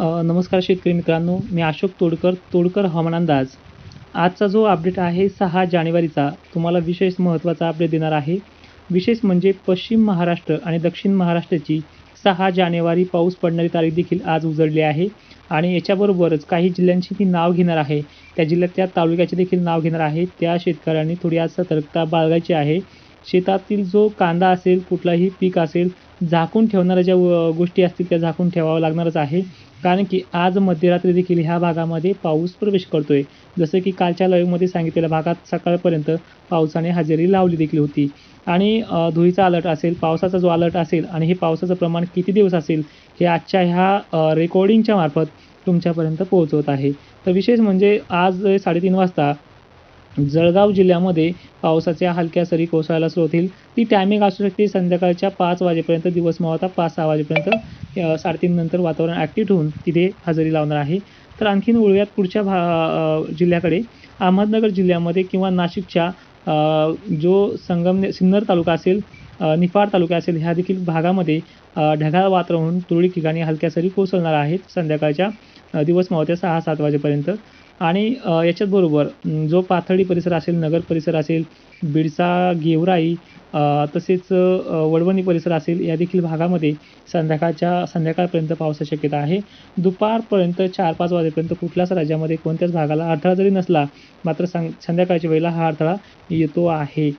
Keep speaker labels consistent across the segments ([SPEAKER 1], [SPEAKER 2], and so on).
[SPEAKER 1] नमस्कार शेतकरी मित्रांनो मी अशोक तोडकर तोडकर हवामान अंदाज आजचा जो अपडेट आहे सहा जानेवारीचा तुम्हाला विशेष महत्त्वाचा अपडेट देणार आहे. विशेष म्हणजे पश्चिम महाराष्ट्र आणि दक्षिण महाराष्ट्राची सहा जानेवारी पाऊस पडणारी तारीख देखील आज उजळली आहे. आणि याच्याबरोबरच काही जिल्ह्यांची मी नाव घेणार आहे. त्या जिल्ह्यात त्या तालुक्याचे देखील नाव घेणार आहे. त्या शेतकऱ्यांनी थोडी आज सतर्कता बाळगायची आहे. शेतातील जो कांदा असेल कुठलाही पीक असेल झाकून ठेवणाऱ्या ज्या व- गोष्टी असतील त्या झाकून ठेवावं लागणारच आहे. कारण की आज मध्यरात्री देखील ह्या भागामध्ये पाऊस प्रवेश करतोय. जसं की कालच्या लाईव्हमध्ये सांगितलेल्या भागात सकाळपर्यंत पावसाने हजेरी लावली देखील होती. आणि धुळीचा अलर्ट असेल पावसाचा जो अलर्ट असेल आणि हे पावसाचं प्रमाण किती दिवस असेल हे आजच्या ह्या रेकॉर्डिंगच्या मार्फत तुमच्यापर्यंत पोहोचवत आहे. तर विशेष म्हणजे आज साडेतीन वाजता जळगाव जिल्ह्यामध्ये पावसाच्या हलक्या सरी कोसळायला सुरू होतील ती टायमिंग असू शकते संध्याकाळच्या पाच वाजेपर्यंत दिवस मावता पाच सहा वाजेपर्यंत अ, साडेतीन नंतर वातावरण ॲक्टिव्ह होऊन तिथे हजेरी लावणार आहे. तर आणखीन वळूयात पुढच्या भा जिल्ह्याकडे अहमदनगर जिल्ह्यामध्ये किंवा नाशिकच्या जो संगमने सिन्नर तालुका असेल निफाड तालुका असेल ह्या देखील भागामध्ये ढगाळ वातावरण होऊन तुरळक ठिकाणी हलक्या सरी कोसळणार आहेत. संध्याकाळच्या दिवस मावत्या सहा सात वाजेपर्यंत. आणि याच्याचबरोबर याच्याच बरोबर जो पाथर्डी परिसर असेल नगर परिसर असेल बिडसा गेवराई तसेच वडवणी परिसर असेल या देखील भागामध्ये संध्याकाळच्या संध्याकाळपर्यंत पावसाची शक्यता आहे. दुपारपर्यंत चार पाच वाजेपर्यंत कुठल्याच राज्यामध्ये कोणत्याच भागाला अडथळा जरी नसला मात्र सं संध्याकाळच्या वेळेला हा अडथळा येतो आहे.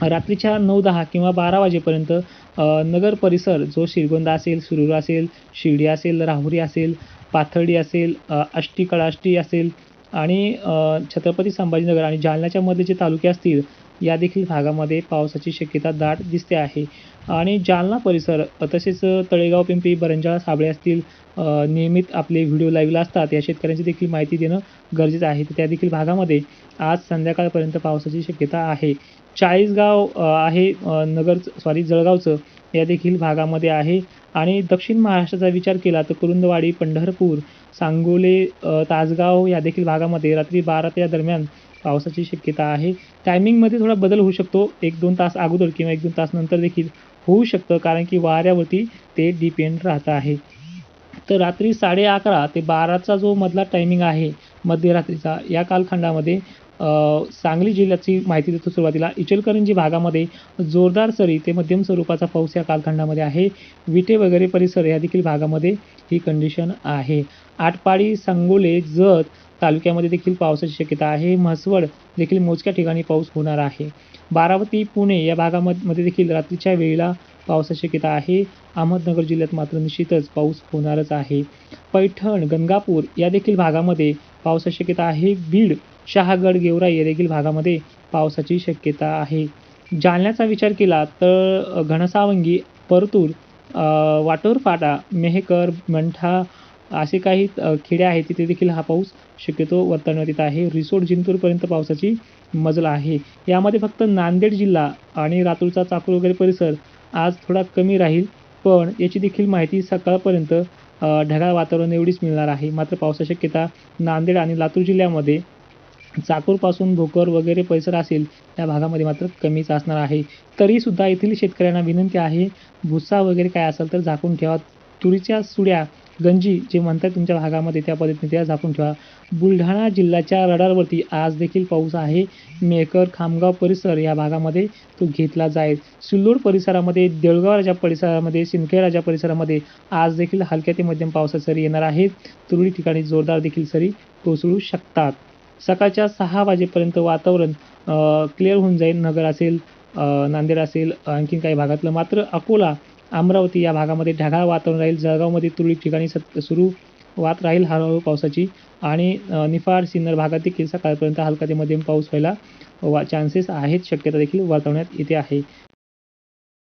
[SPEAKER 1] रात्रीच्या नऊ दहा किंवा बारा वाजेपर्यंत नगर परिसर जो श्रीगोंदा असेल सुरूर असेल शिर्डी असेल राहुरी असेल पाथर्डी असेल अ, आष्टी कळाष्टी असेल आणि छत्रपती संभाजीनगर आणि जालन्याच्या मध्ये जे तालुके असतील या देखील भागामध्ये पावसाची शक्यता दाट दिसते आहे. आणि जालना परिसर तसेच तळेगाव पिंपरी बरंजाळा साबळे असतील नियमित आपले व्हिडिओ लाईव्हला असतात. या शेतकऱ्यांची देखील माहिती देणं गरजेचं आहे. तर त्या देखील भागामध्ये आज संध्याकाळपर्यंत पावसाची शक्यता आहे. चाळीसगाव आहे नगर सॉरी जळगावचं. या देखील भागामध्ये आहे. आणि दक्षिण महाराष्ट्राचा विचार केला तर कुरुंदवाडी पंढरपूर सांगोले तासगाव या देखील भागामध्ये रात्री बारा त्या दरम्यान पावसाची शक्यता आहे. टायमिंगमध्ये थोडा बदल होऊ शकतो. एक दोन तास अगोदर किंवा एक दोन तास नंतर देखील होऊ शकतं कारण की वाऱ्यावरती ते डिपेंड राहत आहे. तर रात्री साडे अकरा ते बाराचा जो मधला टायमिंग आहे मध्यरात्रीचा या कालखंडामध्ये सांगली जिल्ह्याची माहिती देतो सुरुवातीला. इचलकरंजी भागामध्ये जोरदार सरी ते मध्यम स्वरूपाचा पाऊस या कालखंडामध्ये आहे. विटे वगैरे परिसर या देखील भागामध्ये ही कंडिशन आहे. आटपाडी सांगोले जत तालुक्यामध्ये देखील पावसाची शक्यता आहे. म्हसवड देखील मोजक्या ठिकाणी पाऊस होणार आहे. बारावती पुणे या भागामध्ये देखील रात्रीच्या वेळेला पावसाची शक्यता आहे. अहमदनगर जिल्ह्यात मात्र निश्चितच पाऊस होणारच आहे. पैठण गंगापूर या देखील भागामध्ये पावसाची शक्यता आहे. बीड शहागड गेवराई या देखील भागामध्ये पावसाची शक्यता आहे. जालन्याचा विचार केला तर घनसावंगी परतूर वाटोर फाटा मेहकर मंठा असे काही खेडे आहेत. तिथे देखील हा पाऊस शक्यतो वर्तवण्यात येत आहे. रिसोड जिंतूरपर्यंत पावसाची मजल आहे. यामध्ये फक्त नांदेड जिल्हा आणि लातूरचा चाकूर वगैरे परिसर आज थोडा कमी राहील. पण याची देखील माहिती सकाळपर्यंत ढगाळ वातावरण एवढीच मिळणार आहे. मात्र पावसाची शक्यता नांदेड आणि लातूर जिल्ह्यामध्ये चाकूरपासून भोकर वगैरे परिसर असेल त्या भागामध्ये मात्र कमीच असणार आहे. तरीसुद्धा येथील शेतकऱ्यांना विनंती आहे भुसा वगैरे काय असेल तर झाकून ठेवा. तुरीच्या सुड्या गंजी जे म्हणतात तुमच्या भागामध्ये त्या पद्धतीने त्या झाकून ठेवा. बुलढाणा जिल्ह्याच्या रडारवरती आज देखील पाऊस आहे. मेकर खामगाव परिसर या भागामध्ये तो घेतला जाईल. सिल्लोड परिसरामध्ये देळगाव राजा परिसरामध्ये सिंदखेड राजा परिसरामध्ये आज देखील हलक्या ते मध्यम पावसाच्या सरी येणार आहेत. तुरळी ठिकाणी जोरदार देखील सरी कोसळू शकतात. सकाळच्या सहा वाजेपर्यंत वातावरण क्लिअर होऊन जाईल. नगर असेल नांदेड असेल आणखीन काही भागातलं मात्र अकोला अमरावती या भागामध्ये ढगाळ वातावरण राहील. जळगावमध्ये तुरळक ठिकाणी सत सुरू वात राहील हळूहळू पावसाची. आणि निफाड सिन्नर भागात देखील सकाळपर्यंत हलका ते मध्यम पाऊस व्हायला वा चान्सेस आहेत. शक्यता देखील वर्तवण्यात येते आहे.